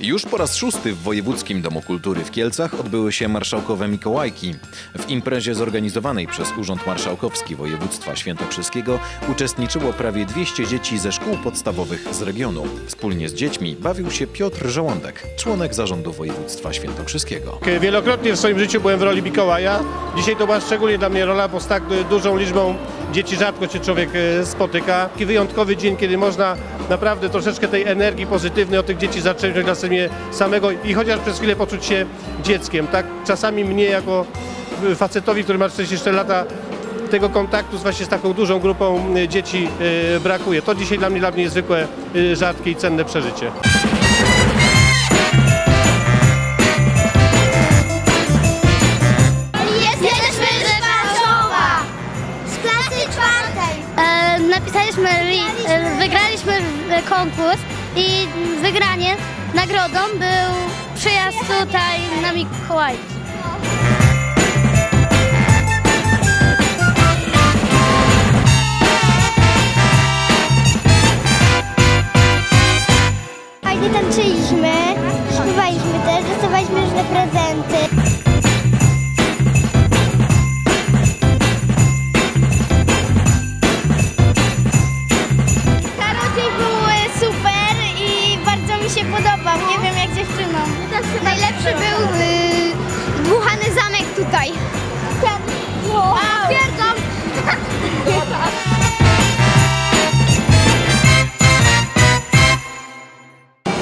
Już po raz szósty w Wojewódzkim Domu Kultury w Kielcach odbyły się marszałkowe Mikołajki. W imprezie zorganizowanej przez Urząd Marszałkowski Województwa Świętokrzyskiego uczestniczyło prawie 200 dzieci ze szkół podstawowych z regionu. Wspólnie z dziećmi bawił się Piotr Żołądek, członek zarządu województwa świętokrzyskiego. Wielokrotnie w swoim życiu byłem w roli Mikołaja. Dzisiaj to była szczególnie dla mnie rola, bo z tak dużą liczbą dzieci rzadko się człowiek e, spotyka. Taki wyjątkowy dzień, kiedy można naprawdę troszeczkę tej energii pozytywnej od tych dzieci zacząć dla sobie samego i chociaż przez chwilę poczuć się dzieckiem. Tak czasami mnie jako e, facetowi, który ma 44 lata, tego kontaktu z właśnie z taką dużą grupą e, dzieci brakuje. To dzisiaj dla mnie, dla mnie niezwykłe, rzadkie i cenne przeżycie. E, wygraliśmy e, konkurs i wygranie, nagrodą był przyjazd tutaj na Mikołajki. Fajnie tańczyliśmy, śpiewaliśmy też, dostawaliśmy różne prezenty. Się podobał. Nie wiem jak dziewczynom. Najlepszy był y, dmuchany zamek tutaj. Ten. Wow. Potwierdzam.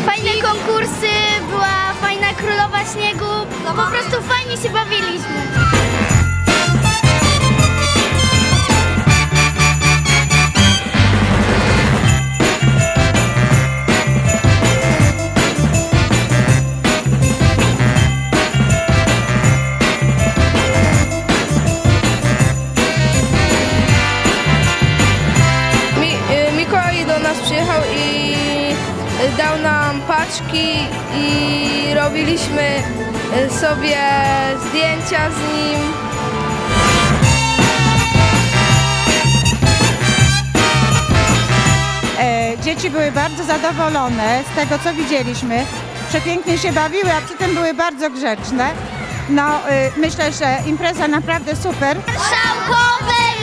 Fajne konkursy, była fajna królowa śniegu. Po prostu fajnie się bawiliśmy. Dał nam paczki i robiliśmy y, sobie zdjęcia z nim. E, Dzieci były bardzo zadowolone z tego, co widzieliśmy. Przepięknie się bawiły, a przy tym były bardzo grzeczne. No, y, myślę, że impreza naprawdę super. Szałkowe